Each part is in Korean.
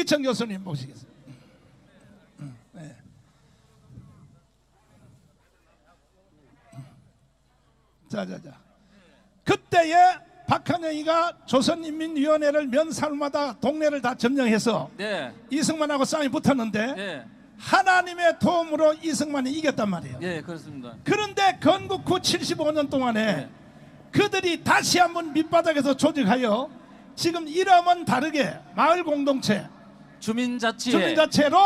이청 교수님 모시겠습니다. 음, 네. 자자자. 그때에 박한영이가 조선인민위원회를 면살마다 동네를 다 점령해서 네, 이승만하고 싸움이 붙었는데 네, 하나님의 도움으로 이승만이 이겼단 말이에요. 예, 그렇습니다. 그런데 건국 후 75년 동안에 네. 그들이 다시 한번 밑바닥에서 조직하여 지금 이름은 다르게 마을 공동체, 주민자치에 주민자체로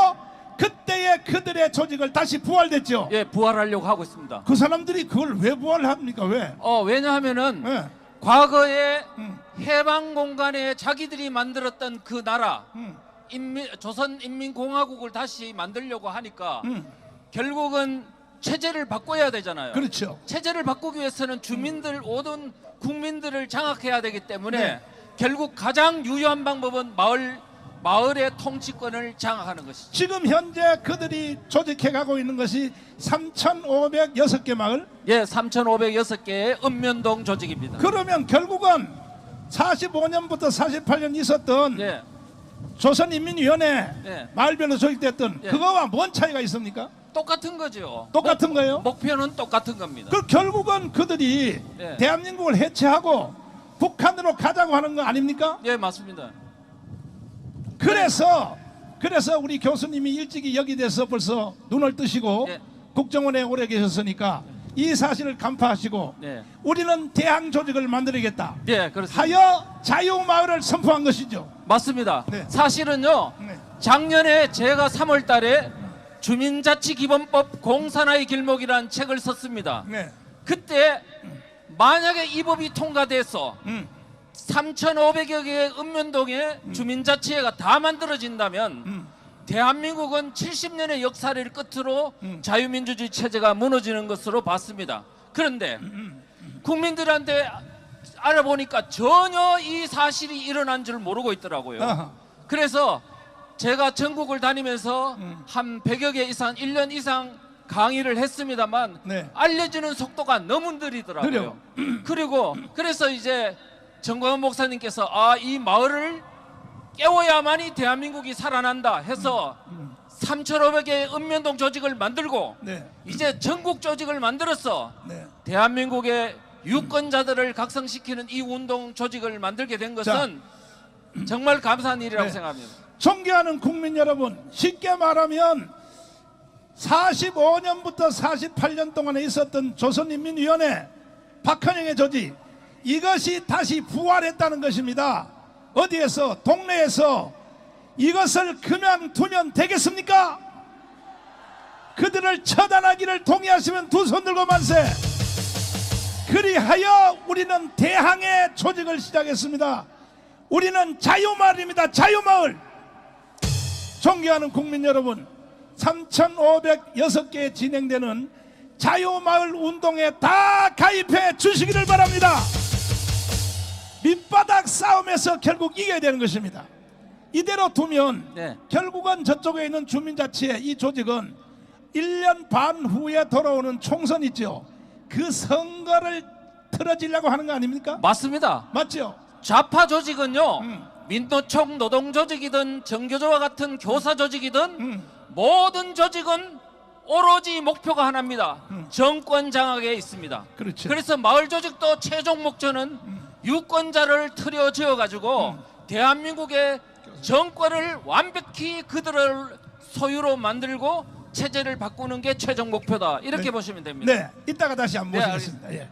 그때의 그들의 조직을 다시 부활됐죠. 예, 부활하려고 하고 있습니다. 그 사람들이 그걸 왜 부활합니까? 왜? 어, 왜냐하면은 예. 과거에 음. 해방 공간에 자기들이 만들었던 그 나라 음. 인민 조선인민공화국을 다시 만들려고 하니까 음. 결국은 체제를 바꿔야 되잖아요. 그렇죠. 체제를 바꾸기 위해서는 주민들 모든 국민들을 장악해야 되기 때문에 네. 결국 가장 유효한 방법은 마을 마을의 통치권을 장악하는 것이죠. 지금 현재 그들이 조직해 가고 있는 것이 3,506개 마을. 예, 3,506개의 읍면동 조직입니다. 그러면 결국은 45년부터 48년 있었던 예, 조선인민위원회 예. 마을별로 조직됐던 예. 그거와 뭔 차이가 있습니까? 똑같은 거죠. 똑같은 거예요? 목표는 똑같은 겁니다. 그 결국은 그들이 예. 대한민국을 해체하고 북한으로 가자고 하는 거 아닙니까? 예, 맞습니다. 그래서 그래서 우리 교수님이 일찍이 여기 돼서 벌써 눈을 뜨시고 예. 국정원에 오래 계셨으니까 이 사실을 간파하시고 네. 우리는 대항 조직을 만들어야겠다 예, 그렇습니다. 하여 자유마을을 선포한 것이죠. 맞습니다. 네. 사실은요. 네. 작년에 제가 3월 달에 주민자치기본법 공산화의 길목이라는 책을 썼습니다. 네. 그때 만약에 이 법이 통과돼서 음. 3,500여 개의 읍면동에 주민자치회가 다 만들어진다면 음. 대한민국은 70년의 역사를 끝으로 음. 자유민주주의 체제가 무너지는 것으로 봤습니다. 그런데 음. 국민들한테 알아보니까 전혀 이 사실이 일어난 줄 모르고 있더라고요. 그래서 제가 전국을 다니면서 음. 한 100여 개 이상, 1년 이상 강의를 했습니다만 네. 알려지는 속도가 너무 느리더라고요. 그리고 그래서 이제 정광훈 목사님께서 아, 이 마을을 깨워야만이 대한민국이 살아난다 해서 음. 3,500개의 읍면동 조직을 만들고 네. 이제 전국 조직을 만들어서 네. 대한민국의 유권자들을 각성시키는 이 운동 조직을 만들게 된 것은 정말 감사한 일이라고 네. 생각합니다. 존경하는 국민 여러분, 쉽게 말하면 45년부터 48년 동안에 있었던 조선인민위원회 박헌영의 조직 이것이 다시 부활했다는 것입니다. 어디에서 동네에서 이것을 그냥 두면 되겠습니까? 그들을 처단하기를 동의하시면 두 손 들고 만세. 그리하여 우리는 대항의 조직을 시작했습니다. 우리는 자유마을입니다. 자유마을. 존경하는 국민 여러분, 3,506개 진행되는 자유마을 운동에 다 가입해 주시기를 바랍니다. 밑바닥 싸움에서 결국 이겨야 되는 것입니다. 이대로 두면 네. 결국은 저쪽에 있는 주민자치회 이 조직은 1년 반 후에 돌아오는 총선 있죠. 그 선거를 틀어지려고 하는 거 아닙니까? 맞습니다. 맞죠? 좌파 조직은요 음. 민노총 노동 조직이든 정교조와 같은 교사 조직이든 음. 모든 조직은 오로지 목표가 하나입니다. 정권 장악에 있습니다. 음. 그렇죠. 그래서 마을 조직도 최종 목표는 유권자를 틀어 지어 가지고 음. 대한민국의 정권을 완벽히 그들을 소유로 만들고 체제를 바꾸는 게 최종 목표다. 이렇게 네. 보시면 됩니다. 네, 이따가 다시 한번 네, 모시겠습니다. 예.